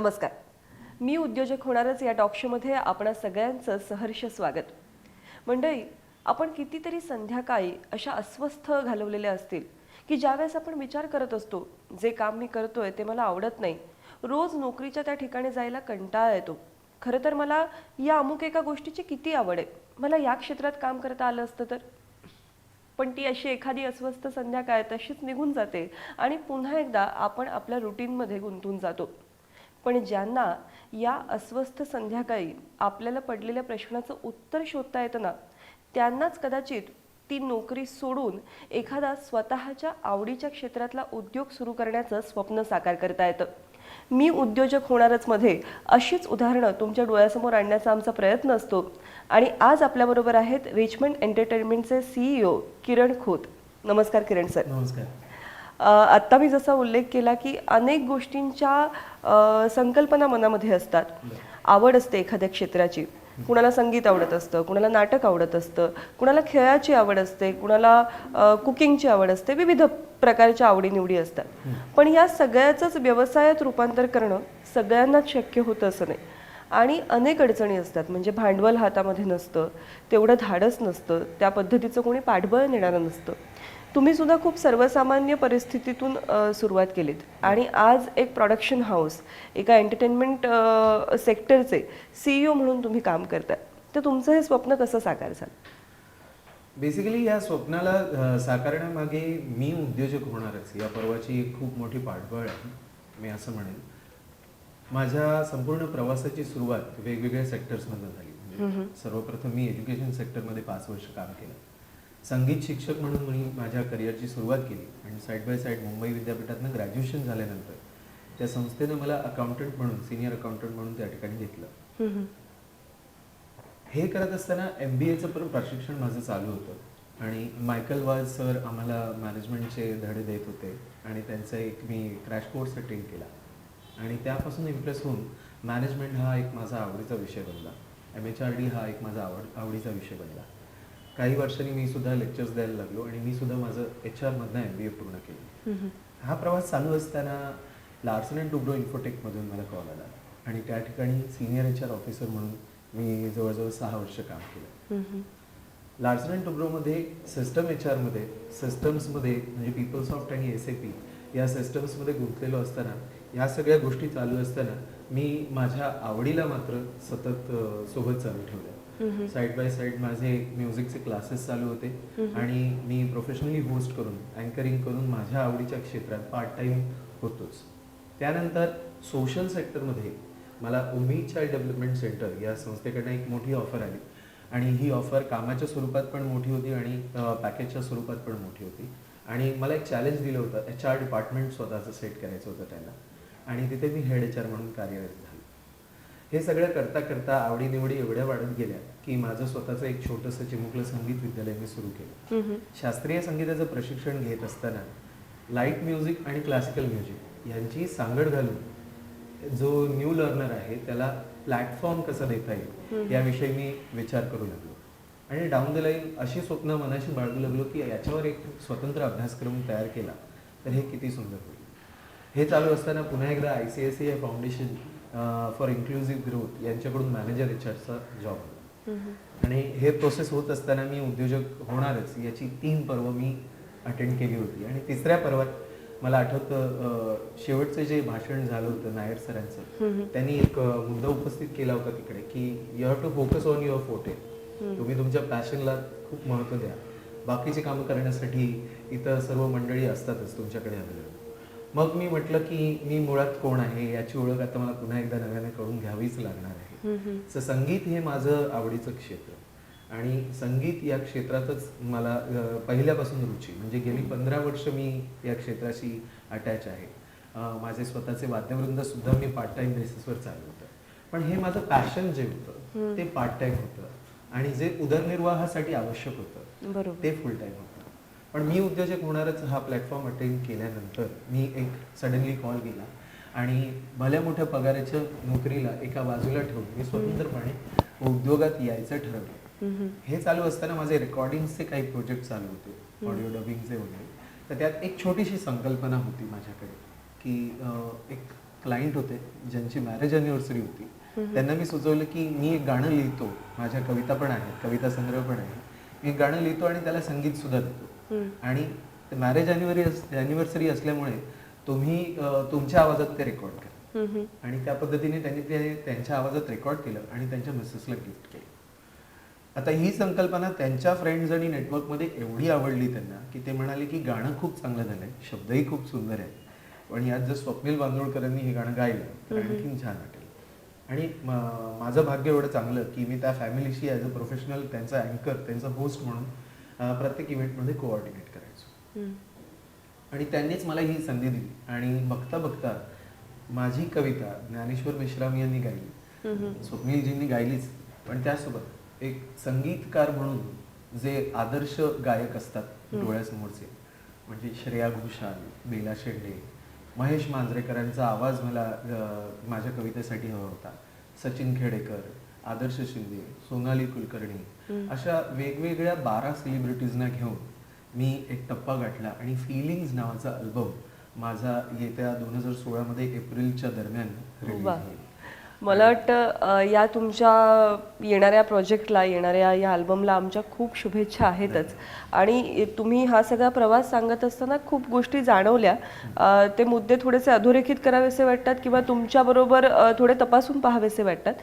नमस्कार. मी उद्योजक होणारच या टॉक शोमध्ये आपणा सगळ्यांचं सहर्ष स्वागत. मंडळी आपण कितीतरी संध्याकाळी अशा अस्वस्थ घालवलेल्या असतील की ज्यावेळेस आपण विचार करत असतो जे काम मी करतोय ते मला आवडत नाही रोज नोकरीच्या त्या ठिकाणी जायला कंटाळा येतो. खरं तर मला या अमुक एका गोष्टीची किती आवड आहे? मला या क्षेत्रात काम करता आलं असतं तर? पण ती अशी एखादी अस्वस्थ संध्याकाळ तशीच निघून जाते आणि पुन्हा एकदा आपण आपल्या रुटीनमध्ये गुंतून जातो. पण ज्यांना या अस्वस्थ संध्याकाळी आपल्याला पडलेल्या प्रश्नाचं उत्तर शोधता येतं ना त्यांनाच कदाचित ती नोकरी सोडून एखादा स्वतःच्या आवडीच्या क्षेत्रातला उद्योग सुरू करण्याचं स्वप्न साकार करता येतं. मी उद्योजक होणारच मध्ये अशीच उदाहरणं तुमच्या डोळ्यासमोर आणण्याचा आमचा प्रयत्न असतो. आणि आज आपल्याबरोबर आहेत रिचमंड एंटरटेनमेंटचे सीईओ किरण खोत. नमस्कार किरण सर. नमस्कार. आत्ता मी जसा उल्लेख केला की अनेक गोष्टींच्या संकल्पना मनामध्ये असतात. आवड असते एखाद्या क्षेत्राची. कुणाला संगीत आवडत असतं कुणाला नाटक आवडत असतं कुणाला खेळाची आवड असते कुणाला कुकिंगची आवड असते विविध प्रकारच्या आवडीनिवडी असतात. पण या सगळ्याचंच व्यवसायात रूपांतर करणं सगळ्यांनाच शक्य होतं असं नाही. आणि अनेक अडचणी असतात. म्हणजे भांडवल हातामध्ये नसतं तेवढं धाडस नसतं त्या पद्धतीचं कोणी पाठबळ नेणारं नसतं. तुम्ही सुद्धा खूप सर्वसामान्य परिस्थितीतून सुरुवात केलीत. आणि आज एक प्रोडक्शन हाऊस एका एंटरटेनमेंट सेक्टरचे सीईओ म्हणून तुम्ही काम करताय. तर तुमचं हे स्वप्न कसं साकार झालं? बेसिकली या स्वप्नाला साकारण्यामागे मी उद्योजक होणारच. या पर्वाची एक खूप मोठी पाठबळ आहे मी असं म्हणेन. माझ्या संपूर्ण प्रवासाची सुरुवात वेगवेगळ्या सेक्टर्समधून झाली. म्हणजे सर्वप्रथम मी एज्युकेशन सेक्टरमध्ये पाच वर्ष काम केलं. संगीत शिक्षक म्हणून मी माझ्या करिअरची सुरुवात केली आणि साईड बाय साईड मुंबई विद्यापीठातनं ग्रॅज्युएशन झाल्यानंतर त्या संस्थेनं मला अकाउंटंट म्हणून सिनियर अकाउंटंट म्हणून त्या ठिकाणी घेतलं. हे करत असताना एम बी एचं पण प्रशिक्षण माझं चालू होतं आणि मायकल वाज सर आम्हाला मॅनेजमेंटचे धडे देत होते आणि त्यांचा एक मी क्रॅश कोर्स अटेंड केला. आणि त्यापासून इम्प्रेस होऊन मॅनेजमेंट हा एक माझा आवडीचा विषय बनला. एम एच आर डी हा एक माझा आवड आवडीचा विषय बनला. काही वर्षांनी मी सुद्धा लेक्चर्स द्यायला लागलो आणि मी सुद्धा माझं एच आरमधनं एम बी ए पूर्ण केलं. हा प्रवास चालू असताना लार्सन अँड टुब्रो इन्फोटेकमधून मला कॉल आला आणि त्या ठिकाणी सिनियर एच आर ऑफिसर म्हणून मी जवळजवळ सहा वर्ष काम केलं. लार्सन अँड टुब्रोमध्ये सिस्टम एच आरमध्ये सिस्टम्समध्ये म्हणजे पीपलसॉफ्ट आणि एस ए पी या सिस्टम्समध्ये गुंतलेलो असताना या सगळ्या गोष्टी चालू असताना मी माझ्या आवडीला मात्र सतत सोबत चालू ठेवलं साईड बाय साईड माझे म्युझिकचे क्लासेस चालू होते. आणि मी प्रोफेशनली होस्ट करून अँकरिंग करून माझ्या आवडीच्या क्षेत्रात पार्ट टाइम होतोच. त्यानंतर सोशल सेक्टरमध्ये मला उमी चाइल्ड डेव्हलपमेंट सेंटर या संस्थेकडनं एक मोठी ऑफर आली. आणि ही ऑफर कामाच्या स्वरूपात पण मोठी होती आणि पॅकेजच्या स्वरूपात पण मोठी होती. आणि मला एक चॅलेंज दिलं होतं एच आर डिपार्टमेंट स्वतःचं सेट करायचं होतं त्यांना आणि तिथे मी हेड एच आर म्हणून कार्यरत झालो. हे सगळं करता करता आवडीनिवडी एवढ्या वाढत गेल्या. की माझं स्वतःचं एक छोटंसं चिमुकलं संगीत विद्यालय मी सुरू केलं. शास्त्रीय संगीताचं प्रशिक्षण घेत असताना लाइट म्युझिक आणि क्लासिकल म्युझिक यांची सांगड घालून जो न्यू लर्नर आहे त्याला प्लॅटफॉर्म कसा देता येईल याविषयी मी विचार करू लागलो. आणि डाऊन द लाईन अशी स्वप्न मनाशी बाळगू लागलो की याच्यावर एक स्वतंत्र अभ्यासक्रम तयार केला तर हे किती सुंदर होईल. हे चालू असताना पुन्हा एकदा I C S C foundation for inclusive growth यांच्याकडून मॅनेजर आरचा जॉब आणि हे प्रोसेस होत असताना मी उद्योजक होणारच याची तीन पर्व मी अटेंड केली होती. आणि तिसऱ्या पर्वात मला आठवतं शेवटचं जे भाषण झालं होतं नायर सरांचं त्यांनी एक मुद्दा उपस्थित केला होता तिकडे की you have to focus on your forte तुम्ही तुमच्या पॅशनला खूप महत्त्व द्या. बाकीची कामं करण्यासाठी इथं सर्व मंडळी असतातच तुमच्याकडे अवेलेबल. मग मी म्हटलं की मी मुळात कोण आहे? याची ओळख आता मला पुन्हा एकदा नव्याने करून घ्यावीच लागणार आहे. तर संगीत हे माझं आवडीचं क्षेत्र. आणि संगीत या क्षेत्रातच मला पहिल्यापासून रुची. म्हणजे गेली पंधरा वर्ष मी या क्षेत्राशी अटॅच आहे. माझे स्वतःचे वाद्यवृंद सुद्धा मी पार्ट टाइम बेसिसवर चालवतं पण हे माझं पॅशन जे होतं ते पार्ट टाइम होतं. आणि जे उदरनिर्वाहासाठी आवश्यक होतं ते फुल टाइम होतं. पण मी उद्योजक होणारच हा प्लॅटफॉर्म अटेंड केल्यानंतर मी एक सडनली कॉल केला आणि भल्या मोठ्या पगाराच्या नोकरीला एका बाजूला ठेवून मी स्वतंत्रपणे उद्योगात यायचं ठरवलं. हे चालू असताना माझे रेकॉर्डिंगचे काही प्रोजेक्ट चालू होते. ऑडिओ डबिंगचे वगैरे. तर त्यात एक छोटीशी संकल्पना होती माझ्याकडे की एक क्लायंट होते ज्यांची मॅरेज अॅनिव्हर्सरी होती. त्यांना मी सुचवलं की मी एक गाणं लिहितो. माझ्या कविता पण आहेत कविता संग्रह पण आहे. मी गाणं लिहितो आणि त्याला संगीत सुद्धा देतो. आणि मॅरेज अॅनिव्हर्सरी अॅनिव्हर्सरी असल्यामुळे तुम्ही तुमच्या आवाजात ते रेकॉर्ड करा. आणि त्या पद्धतीने त्यांनी ते त्यांच्या आवाजात रेकॉर्ड केलं आणि त्यांच्या मिसेसला गिफ्ट केलं. आता ही संकल्पना त्यांच्या फ्रेंड्स आणि नेटवर्कमध्ये एवढी आवडली त्यांना की ते म्हणाले की गाणं खूप चांगलं झालंय शब्दही खूप सुंदर आहे पण यात जर स्वप्नील बांदोळकरांनी हे गाणं गायलं तर आणखीन छान वाटेल. आणि माझं भाग्य एवढं चांगलं की मी त्या फॅमिलीशी ॲज अ प्रोफेशनल त्यांचा अँकर त्यांचा होस्ट म्हणून प्रत्येक इव्हेंटमध्ये कोऑर्डिनेट करायचो. आणि त्यांनीच मला ही संधी दिली. आणि बघता बघता माझी कविता ज्ञानेश्वर मेश्राम यांनी गायली. स्वप्नीलजींनी गायलीच. पण त्यासोबत एक संगीतकार म्हणून जे आदर्श गायक असतात डोळ्यासमोरचे म्हणजे श्रेया घोषाल बेला शेंडे महेश मांजरेकरांचा आवाज मला माझ्या कवितेसाठी हवा होता. सचिन खेडेकर आदर्श शिंदे सोनाली कुलकर्णी अशा वेगवेगळ्या बारा सेलिब्रिटीजना घेऊन मी एक टप्पा गाठला आणि फिलिंग्ज नावाचा अल्बम माझा येत्या दोन हजार सोळामध्ये एप्रिलच्या दरम्यान रिलीज वा. होईल. मला वाटतं अ, या तुमच्या येणाऱ्या प्रोजेक्टला येणाऱ्या या अल्बमला आमच्या खूप शुभेच्छा आहेतच. आणि तुम्ही हा सगळा प्रवास सांगत असताना खूप गोष्टी जाणवल्या. ते मुद्दे थोडेसे अधोरेखित करावेसे वाटतात किंवा तुमच्याबरोबर थोडे तपासून पाहावेसे वाटतात.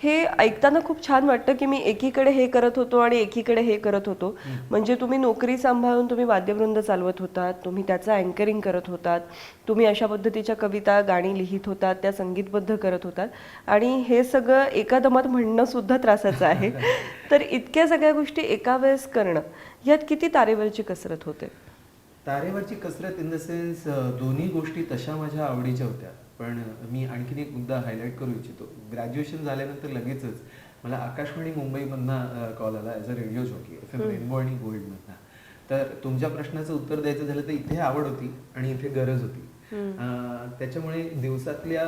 हे ऐकताना खूप छान वाटतं की मी एकीकडे हे करत होतो आणि एकीकडे हे करत होतो. म्हणजे तुम्ही नोकरी सांभाळून तुम्ही वाद्यवृंद चालवत होतात तुम्ही त्याचं अँकरिंग करत होतात तुम्ही अशा पद्धतीच्या कविता गाणी लिहित होतात त्या संगीतबद्ध करत होतात. आणि हे सगळं एका दमात म्हणणं सुद्धा त्रासाचं आहे. तर इतक्या सगळ्या गोष्टी एका वेळेस करणं यात किती तारेवरची कसरत होते? तारेवरची कसरत इन द सेन्स दोन्ही गोष्टी तशा माझ्या आवडीच्या होत्या. पण मी आणखीन एक मुद्दा हायलाईट करू इच्छितो. ग्रॅज्युएशन झाल्यानंतर लगेचच मला आकाशवाणी मुंबईमधनं कॉल आला as a radio jockey F M rainbow आणि गोल्डमधनं तर तुमच्या प्रश्नाचं उत्तर द्यायचं झालं तर इथे आवड होती आणि इथे गरज होती. त्याच्यामुळे दिवसातल्या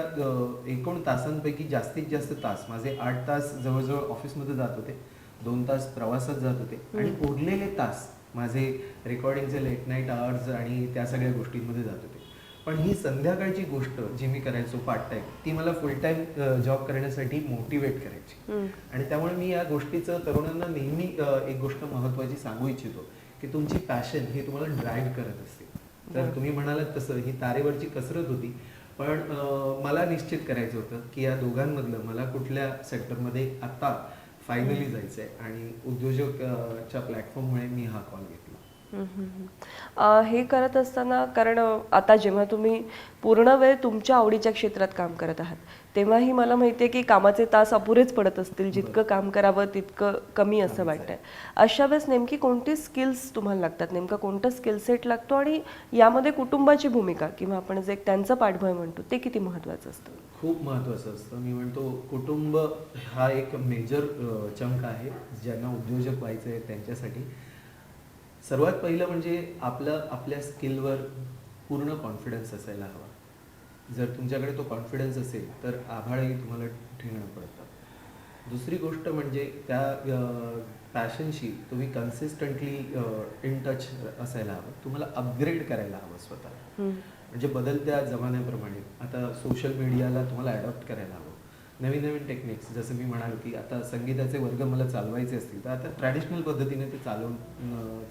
एकूण तासांपैकी जास्तीत जास्त तास माझे आठ तास जवळजवळ ऑफिसमध्ये जात होते दोन तास प्रवासात जात होते आणि उरलेले तास माझे रेकॉर्डिंगचे लेट नाईट आवर्स आणि त्या सगळ्या गोष्टींमध्ये जात होते. पण ही संध्याकाळची गोष्ट जी मी करायचो पार्ट टाइम ती मला फुल टाइम जॉब करण्यासाठी मोटिवेट करायची. आणि त्यामुळे मी या गोष्टीचं तरुणांना नेहमी एक गोष्ट महत्वाची सांगू इच्छितो की तुमची पॅशन ही तुम्हाला ड्राईव्ह करत असते. तर तुम्ही म्हणालात तसं ही तारेवरची कसरत होती पण मला निश्चित करायचं होतं की या दोघांमधलं मला कुठल्या सेक्टरमध्ये आता फायनली जायचं आहे आणि उद्योजक अ, च्या प्लॅटफॉर्ममुळे मी हा कॉल घेतला. हे करत असताना कारण आता जेव्हा तुम्ही पूर्ण वेळ तुमच्या आवडीच्या क्षेत्रात काम करत आहात तेव्हाही मला माहिती आहे की कामाचे तास अपुरेच पडत असतील. जितकं काम करावं तितकं कमी असं वाटतंय. अशा वेळेस नेमकी कोणती स्किल्स तुम्हाला लागतात? नेमका कोणता स्किल सेट लागतो? आणि यामध्ये कुटुंबाची भूमिका किंवा आपण जे त्यांचं पाठबळ म्हणतो ते किती महत्वाचं असतं? खूप महत्त्वाचं असतं. मी म्हणतो कुटुंब हा एक मेजर चंक आहे. ज्यांना उद्योजक व्हायचं आहे त्यांच्यासाठी. सर्वात पहिलं म्हणजे आपलं आपल्या स्किलवर पूर्ण कॉन्फिडन्स असायला हवा. जर तुमच्याकडे तो कॉन्फिडन्स असेल तर आभाळही तुम्हाला ठेवणं पडतं. दुसरी गोष्ट म्हणजे त्या पॅशनशी तुम्ही कन्सिस्टंटली इन टच असायला हवं. तुम्हाला अपग्रेड करायला हवं स्वतः. म्हणजे बदलत्या जमान्याप्रमाणे. आता सोशल मीडियाला तुम्हाला अडॉप्ट करायला हवं. नवीन नवीन टेक्निक्स जसं मी म्हणाल की आता संगीताचे वर्ग मला चालवायचे असतील तर आता ट्रॅडिशनल पद्धतीने ते चालवून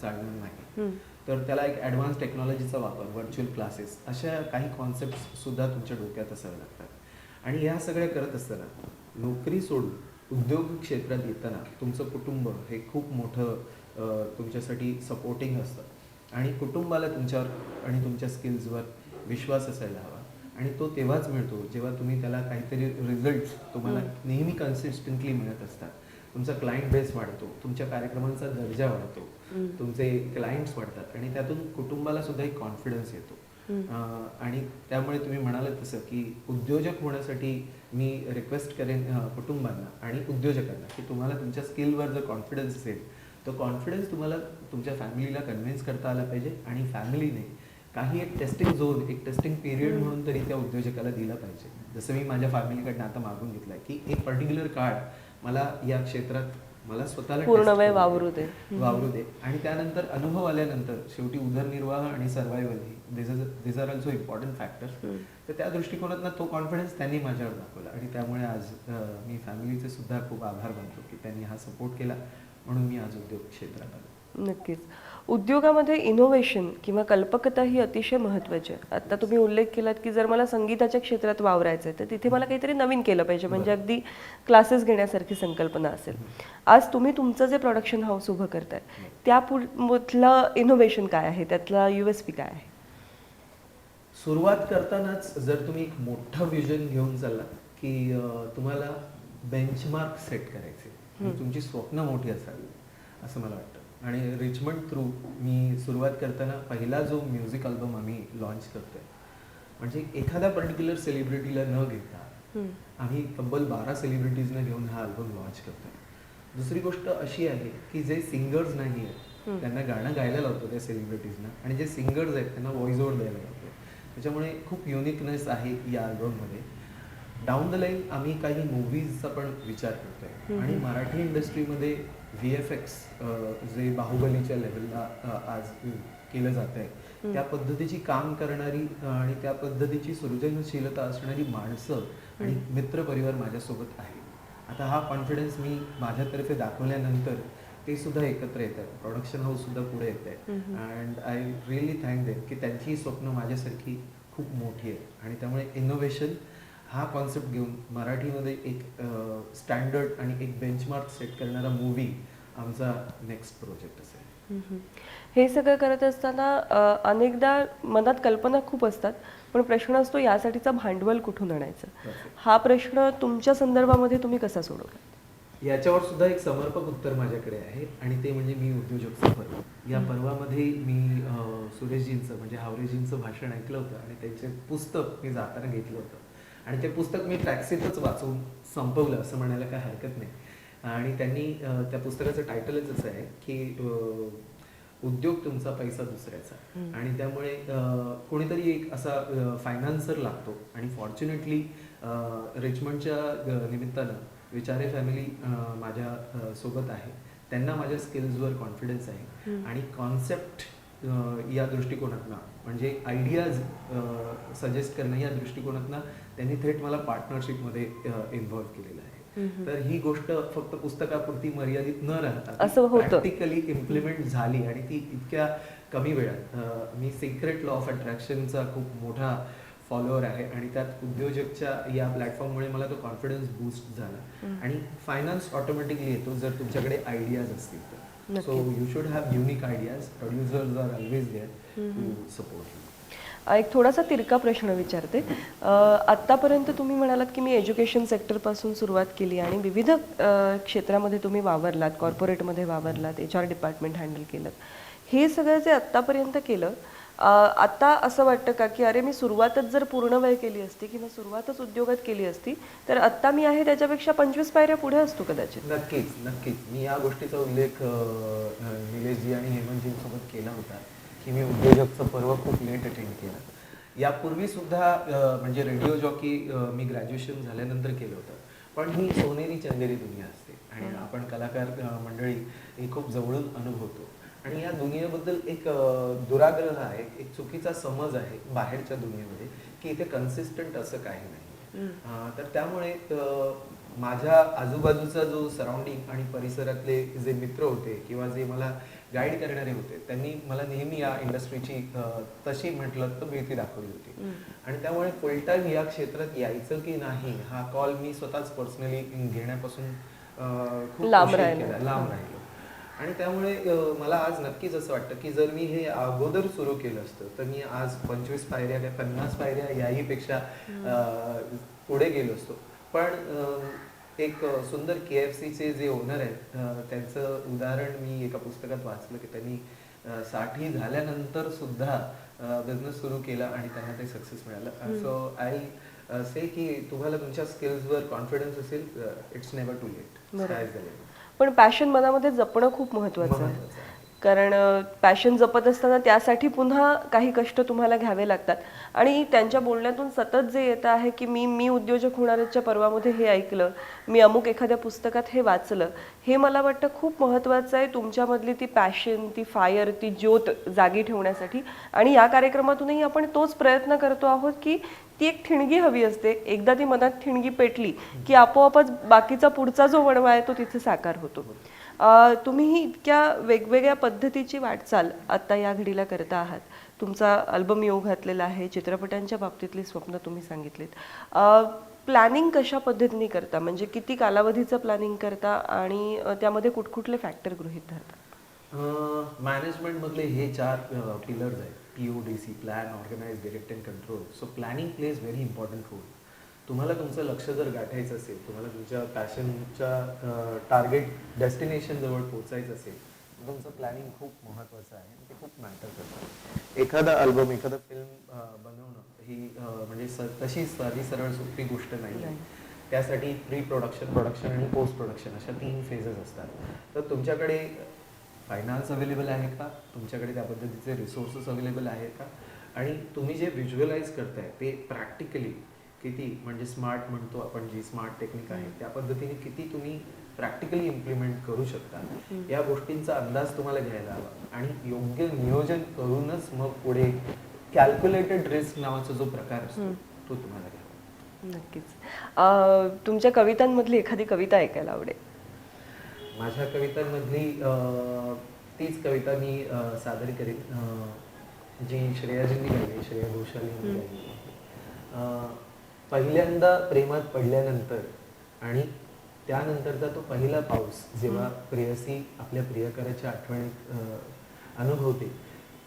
चालणार नाही. तर त्याला एक ॲडव्हान्स टेक्नॉलॉजीचा वापर व्हर्च्युअल क्लासेस अशा काही कॉन्सेप्ट सुद्धा तुमच्या डोक्यात असाव्या लागतात. आणि ह्या सगळ्या करत असताना नोकरी सोडून उद्योग क्षेत्रात येताना तुमचं कुटुंब हे खूप मोठं तुमच्यासाठी सपोर्टिंग असतं. आणि कुटुंबाला तुमच्यावर आणि तुमच्या स्किल्सवर विश्वास असायला हवा. आणि तो तेव्हाच मिळतो जेव्हा तुम्ही त्याला काहीतरी रिझल्ट तुम्हाला नेहमी कन्सिस्टंटली मिळत असतात. तुमचा क्लायंट बेस वाढतो तुमच्या कार्यक्रमांचा दर्जा वाढतो तुमचे क्लायंट्स वाढतात आणि त्यातून कुटुंबाला सुद्धा एक कॉन्फिडन्स येतो. आणि त्यामुळे तुम्ही म्हणालात तसं की उद्योजक होण्यासाठी मी रिक्वेस्ट करेन कुटुंबांना आणि उद्योजकांना की तुम्हाला तुमच्या स्किलवर जर कॉन्फिडन्स असेल तो कॉन्फिडन्स तुम्हाला तुमच्या फॅमिलीला कन्व्हिन्स करता आला पाहिजे आणि फॅमिलीने काही एक टेस्टिंग झोन एक टेस्टिंग पिरियड म्हणून तरी त्या उद्योजकाला दिला पाहिजे. जसं मी माझ्या फॅमिलीकडनं आता मागून घेतलंय की एक पर्टिक्युलर काळ मला या क्षेत्रात मला स्वतःला पूर्ण वेळ वावरू दे. वावरू दे. आणि त्यानंतर अनुभव आल्यानंतर शेवटी उदरनिर्वाह आणि survival this are also important factors तर त्या दृष्टिकोनातनं तो कॉन्फिडन्स त्यांनी माझ्यावर दाखवला. आणि त्यामुळे आज मी फॅमिलीचे सुद्धा खूप आभार मानतो की त्यांनी हा सपोर्ट केला. म्हणून मी आज उद्योग क्षेत्रात आलो. नक्कीच. उद्योगामध्ये इनोव्हेशन किंवा कल्पकता ही अतिशय महत्त्वाची आहे. आता तुम्ही उल्लेख केलात की जर मला संगीताच्या क्षेत्रात वावरायचं आहे तर तिथे मला काहीतरी नवीन केलं पाहिजे. म्हणजे अगदी क्लासेस घेण्यासारखी संकल्पना असेल. आज तुम्ही तुमचं जे प्रोडक्शन हाऊस उभं करताय त्या मधलं इनोव्हेशन काय आहे? त्यातला यू एस पी काय आहे? सुरुवात करतानाच जर तुम्ही एक मोठं विजन घेऊन चाललात की तुम्हाला बेंचमार्क सेट करायचे. तुमची स्वप्न मोठी असावी असं मला वाटतं. आणि रिचमंड थ्रू मी सुरुवात करताना पहिला जो म्युझिक अल्बम आम्ही लॉन्च करतोय म्हणजे एखाद्या पर्टिक्युलर सेलिब्रिटीला न घेता. आम्ही तब्बल बारा सेलिब्रिटीजना घेऊन हा अल्बम लॉन्च करतोय. दुसरी गोष्ट अशी आहे की जे सिंगर्स नाही आहेत त्यांना गाणं गायला लावतो त्या सेलिब्रिटीजना आणि जे सिंगर्स आहेत त्यांना व्हॉइस ओव्हर द्यायला लावतो त्याच्यामुळे खूप युनिकनेस आहे या अल्बममध्ये डाऊन द लाईन आम्ही काही मूवीजचा पण विचार करतोय. आणि मराठी इंडस्ट्रीमध्ये व्ही एफ एक्स जे बाहुबलीच्या लेवलला आज केलं जात आहे त्या पद्धतीची काम करणारी आणि त्या पद्धतीची सृजनशीलता असणारी माणसं आणि मित्रपरिवार माझ्यासोबत आहे. आता हा कॉन्फिडन्स मी माझ्यातर्फे दाखवल्यानंतर ते सुद्धा एकत्र येत आहेत प्रोडक्शन हाऊस सुद्धा पुढे येत आहे and I really thank them की त्यांची स्वप्न माझ्यासारखी खूप मोठी आहे आणि त्यामुळे इनोव्हेशन हा कॉन्सेप्ट घेऊन मराठीमध्ये एक स्टँडर्ड आणि एक बेंचमार्क सेट करणारा मूवी आमचा नेक्स्ट प्रोजेक्ट असेल. हे सगळं करत असताना अनेकदा मनात कल्पना खूप असतात पण प्रश्न असतो यासाठीचं भांडवल कुठून आणायचं. हा प्रश्न तुमच्या संदर्भामध्ये तुम्ही कसा सोडवला याच्यावर सुद्धा एक समर्पक उत्तर माझ्याकडे आहे आणि ते म्हणजे मी उद्योजकचा पर्व या पर्वामध्ये मी सुरेशजींचं म्हणजे हावरेजींचं भाषण ऐकलं होतं आणि त्यांचे पुस्तक मी जाताना घेतलं होतं. आणि ते पुस्तक मी टॅक्सीतच वाचून संपवलं असं म्हणायला काय हरकत नाही. आणि त्यांनी त्या पुस्तकाचं टायटलच असं आहे की उद्योग तुमचा पैसा दुसऱ्याचा. आणि त्यामुळे कोणीतरी एक असा फायनान्सर लागतो. आणि फॉर्च्युनेटली रिचमंडच्या निमित्तानं विचारे फॅमिली माझ्या सोबत आहे. त्यांना माझ्या स्किल्सवर कॉन्फिडन्स आहे. आणि कॉन्सेप्ट या दृष्टिकोनातनं म्हणजे आयडियाज सजेस्ट करणं या दृष्टिकोनातनं त्यांनी थेट मला पार्टनरशिपमध्ये इन्व्हॉल्व केलेलं आहे. तर ही गोष्ट फक्त पुस्तकापुरती मर्यादित न राहता. प्रॅक्टिकली इम्प्लिमेंट झाली आणि ती इतक्या कमी वेळात मी सिक्रेट लॉ ऑफ अट्रॅक्शनचा खूप मोठा फॉलोअर आहे आणि त्यात उद्योजकच्या या प्लॅटफॉर्ममुळे मला तो कॉन्फिडन्स बूस्ट झाला. आणि फायनान्स ऑटोमॅटिकली येतो जर तुमच्याकडे आयडियाज असतील तर. So you should have unique ideas producers are always there to support you एक थोडासा तिरका प्रश्न विचारते. आत्तापर्यंत तुम्ही म्हणालात की मी एज्युकेशन सेक्टरपासून सुरुवात केली आणि विविध क्षेत्रामध्ये तुम्ही वावरलात कॉर्पोरेटमध्ये वावरलात एच आर डिपार्टमेंट हँडल केलं. हे सगळं जे आत्तापर्यंत केलं आत्ता आता असं वाटतं का की अरे मी सुरुवातच जर पूर्ण वेळ केली असती किंवा सुरुवातच उद्योगात केली असती तर आत्ता मी आहे त्याच्यापेक्षा पंचवीस पायऱ्या पुढे असतो कदाचित. नक्कीच नक्कीच. मी या गोष्टीचा उल्लेख निलेशजी आणि हेमंतजींसोबत केला होता. की मी उद्योजकचं पर्व खूप लेट अटेंड केलं. यापूर्वी सुद्धा अं, म्हणजे रेडिओ जॉकी मी ग्रॅज्युएशन झाल्यानंतर केलं होतं. पण ही सोनेरी चंदेरी दुनिया असते. आणि आपण कलाकार मंडळी ही खूप जवळून अनुभवतो. आणि या दुनियेबद्दल एक दुराग्रह आहे एक चुकीचा समज आहे बाहेरच्या दुनियेमध्ये की इथे कन्सिस्टंट असं काही नाही. तर त्यामुळे माझ्या आजूबाजूचा जो सराउंडिंग आणि परिसरातले जे मित्र होते किंवा जे मला गाईड करणारे होते. त्यांनी मला नेहमी या इंडस्ट्रीची तशी म्हटलं तर भीती दाखवली होती. आणि त्यामुळे फुल टाईम या क्षेत्रात यायचं की नाही हा कॉल मी स्वतःच पर्सनली घेण्यापासून खूप लांब राहिलो. केला, लांब राहिलो. आणि त्यामुळे मला आज नक्कीच असं वाटतं की जर मी हे अगोदर सुरू केलं असतं तर मी आज पंचवीस पायऱ्या पन्नास पायऱ्या याही पेक्षा अं, पुढे गेलो असतो. पण एक सुंदर के एफ सीचे जे ओनर आहेत त्यांचं उदाहरण मी एका पुस्तकात वाचलं की त्यांनी साठी झाल्यानंतर सुद्धा बिझनेस सुरू केला आणि त्यांना ते सक्सेस मिळालं. सो आय से की तुम्हाला तुमच्या स्किल्सवर कॉन्फिडन्स असेल इट्स नेव्हर टू लेट. पण पॅशन मनामध्ये जपणं खूप महत्वाचं आहे. कारण पॅशन जपत असताना त्यासाठी पुन्हा काही कष्ट तुम्हाला घ्यावे लागतात. आणि त्यांच्या बोलण्यातून सतत जे येतं आहे की मी मी उद्योजक होणाऱ्याच्या पर्वामध्ये हे ऐकलं मी अमुक एखाद्या पुस्तकात हे वाचलं हे मला वाटतं खूप महत्त्वाचं आहे तुमच्यामधली ती पॅशन ती फायर ती ज्योत जागी ठेवण्यासाठी. आणि या कार्यक्रमातूनही आपण तोच प्रयत्न करतो आहोत की ती एक ठिणगी हवी असते. एकदा ती मनात ठिणगी पेटली की आपोआपच बाकीचा पुढचा जो वणवा आहे तो तिथे साकार होतो. तुम्ही इतक्या वेगवेगळ्या पद्धतीची वाटचाल आता या घडीला करता आहात. तुमचा अल्बम येऊ घातलेला आहे चित्रपटांच्या बाबतीतली स्वप्न तुम्ही सांगितलीत. प्लॅनिंग कशा पद्धतीने करता? म्हणजे किती कालावधीचं प्लॅनिंग करता आणि त्यामध्ये कुठकुठले फॅक्टर गृहीत धरता? मॅनेजमेंटमधले हे चार पिलर्स आहेत. P O D C plan organise direct and control so planning plays very important role तुम्हाला तुमचं लक्ष जर गाठायचं असेल तुम्हाला तुमच्या पॅशनच्या टार्गेट डेस्टिनेशन जवळ पोचायचं असेल तर तुमचं प्लॅनिंग खूप महत्त्वाचं आहे आणि ते खूप मॅटर करतं. एखादा अल्बम एखादं फिल्म बनवणं ही म्हणजे स तशी साधी सरळ सोपी गोष्ट नाही. आहे त्यासाठी प्री प्रोडक्शन प्रोडक्शन आणि पोस्ट प्रोडक्शन अशा तीन फेजेस असतात. तर तुमच्याकडे फायनान्स अवेलेबल आहे का? तुमच्याकडे त्या पद्धतीचे रिसोर्सेस अवेलेबल आहेत का? आणि तुम्ही जे व्हिज्युअलाइज करताय ते प्रॅक्टिकली किती म्हणजे स्मार्ट म्हणतो आपण जी स्मार्ट टेक्निक आहे त्या पद्धतीने किती तुम्ही प्रॅक्टिकली इम्प्लिमेंट करू शकता. या गोष्टींचा अंदाज तुम्हाला घ्यायला हवा. आणि योग्य नियोजन करूनच मग पुढे कॅल्क्युलेटेड रिस्क नावाचा जो प्रकार असतो तो तुम्हाला घ्यावा. नक्कीच. तुमच्या कवितांमधली एखादी कविता ऐकायला आवडेल? माझ्या कवितांमधली तीच कविता मी सादर करीन अं, जी श्रेयाजींनी गायली श्रेया घोषाल यांनी गायली. पहिल्यांदा प्रेमात पडल्यानंतर आणि त्यानंतरचा तो पहिला पाऊस जेव्हा प्रेयसी आपल्या प्रियकराच्या आठवणीत अनुभवते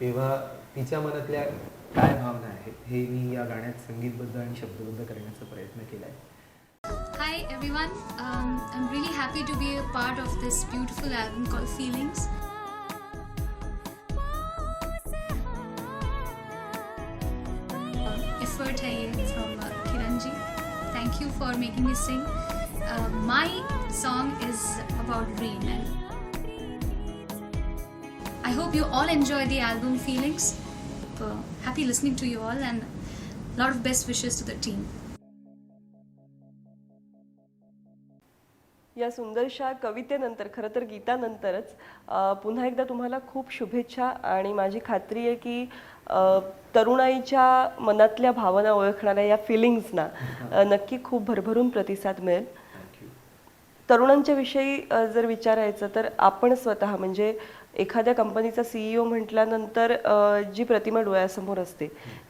तेव्हा तिच्या मनातल्या काय भावना आहेत हे मी या गाण्यात संगीतबद्ध आणि शब्दबद्ध करण्याचा प्रयत्न केला आहे Hi everyone, um, I'm really happy to be a part of this beautiful album called Feelings. For making me sing. Uh, my song is about rain I hope you all enjoy the album Feelings. Uh, happy listening to you all and a lot of best wishes to the team. या सुंदरशा कवितेनंतर खरं तर गीतानंतरच पुन्हा एकदा तुम्हाला खूप शुभेच्छा आणि माझी खात्री आहे की तरुणाईच्या मनातल्या भावना ओळखणाऱ्या या फिलिंग्सना नक्की खूप भरभरून प्रतिसाद मिळेल. तरुणांच्या विषयी जर विचारायचं तर आपण स्वतः म्हणजे एखाद्या कंपनीचा सीईओ म्हटल्यानंतर जी प्रतिमा डोळ्यासमोर असते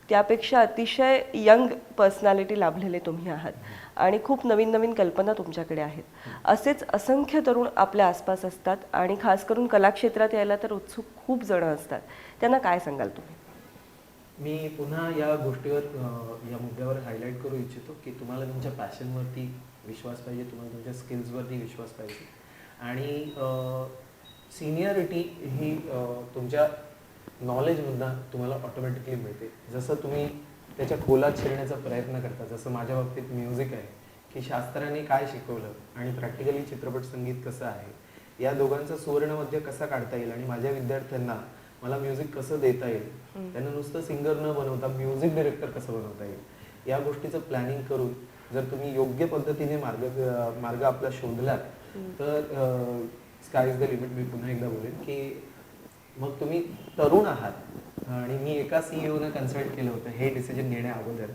त्यापेक्षा अतिशय यंग पर्सनॅलिटी लाभलेले तुम्ही आहात. आणि खूप नवीन नवीन कल्पना तुमच्याकडे आहेत. असेच असंख्य तरुण आपल्या आसपास असतात आणि खास करून कला क्षेत्रात यायला तर उत्सुक खूप जण असतात. त्यांना काय सांगाल तुम्ही? मी पुन्हा या गोष्टीवर या मुद्द्यावर हायलाईट करू इच्छितो की तुम्हाला तुमच्या पॅशनवरती विश्वास पाहिजे तुम्हाला तुमच्या स्किल्सवरती विश्वास पाहिजे. आणि सिनियरिटी ही तुमच्या नॉलेजमधनं तुम्हाला ऑटोमॅटिकली मिळते. जसं तुम्ही त्याच्या खोलात शिरण्याचा प्रयत्न करता जसं माझ्या बाबतीत म्युझिक आहे की शास्त्राने काय शिकवलं आणि प्रॅक्टिकली चित्रपट संगीत कसं आहे या दोघांचं सुवर्णमध्य कसा काढता येईल आणि माझ्या विद्यार्थ्यांना मला म्युझिक कसं देता येईल त्यांना नुसतं सिंगर न बनवता म्युझिक डिरेक्टर कसं बनवता येईल या गोष्टीचं प्लॅनिंग करून जर तुम्ही योग्य पद्धतीने मार्ग मार्ग आपला शोधलात तर स्काय इज द लिमिट मी पुन्हा एकदा बोलेन की मग तुम्ही तरुण आहात. आणि मी एका सीईओनं कन्सल्ट केलं होतं हे डिसिजन घेण्या अगोदर.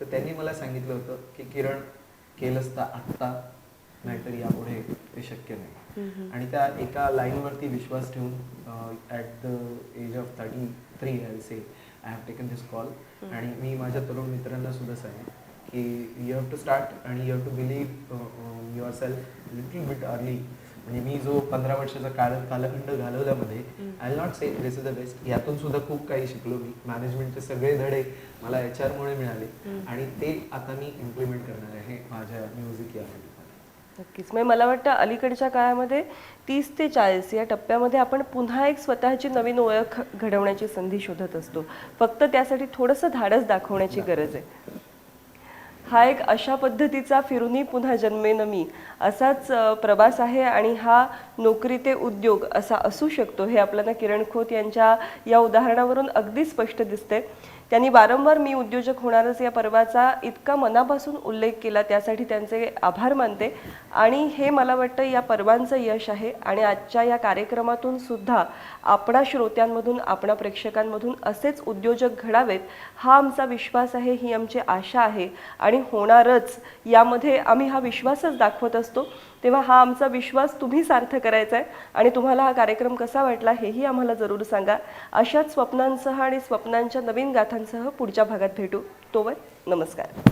तर त्यांनी मला सांगितलं होतं की किरण केलंस तर आत्ता नाहीतर यापुढे ते शक्य नाही. आणि त्या एका लाईनवरती विश्वास ठेवून at the age of thirty three I say I have taken this call आणि मी माझ्या तरुण मित्रांना सुद्धा सांगेन की यू हॅव टू स्टार्ट आणि you have to believe yourself little bit early म्हणजे मी जो पंधरा वर्षाचा काळ कालखंड घालवल्यामध्ये I not say this is the best यातून सुद्धा खूप काही शिकलो मी. मॅनेजमेंटचे सगळे धडे मला एच आरमुळे मिळाले. आणि ते आता मी इम्प्लिमेंट करणार आहे माझ्या म्युझिक या. नक्कीच. म्हणजे मला वाटतं अलीकडच्या काळामध्ये तीस ते चाळीस या टप्प्यामध्ये आपण पुन्हा एक स्वतःची नवीन ओळख घडवण्याची संधी शोधत असतो. फक्त त्यासाठी थोडंसं धाडस दाखवण्याची गरज आहे. हा एक अशा पद्धतीचा फिरूनी पुन्हा जन्मेन मी. असाच प्रवास आहे आणि हा नोकरी ते उद्योग असा असू शकतो हे आपल्याला किरण खोत यांच्या या उदाहरणावरून अगदी स्पष्ट दिसते त्यांनी वारंवार मी उद्योजक होणारच या पर्वाचा इतका मनापासून उल्लेख केला त्यासाठी त्यांचे आभार मानते. आणि हे मला वाटतं या पर्वांचं यश आहे. आणि आजच्या या कार्यक्रमातून सुद्धा आपणा श्रोत्यांमधून आपणा प्रेक्षकांमधून असेच उद्योजक घडावेत हा आमचा विश्वास आहे ही आमची आशा आहे. आणि होणारच यामध्ये आम्ही हा विश्वासच दाखवत असतो. तेव्हा हा आमचा विश्वास तुम्ही सार्थ करायचा आहे आणि तुम्हाला हा कार्यक्रम कसा वाटला हेही आम्हाला जरूर सांगा. अशाच स्वप्नांसह आणि स्वप्नांच्या नवीन गाथांसह पुढच्या भागात भेटू. तोवर नमस्कार.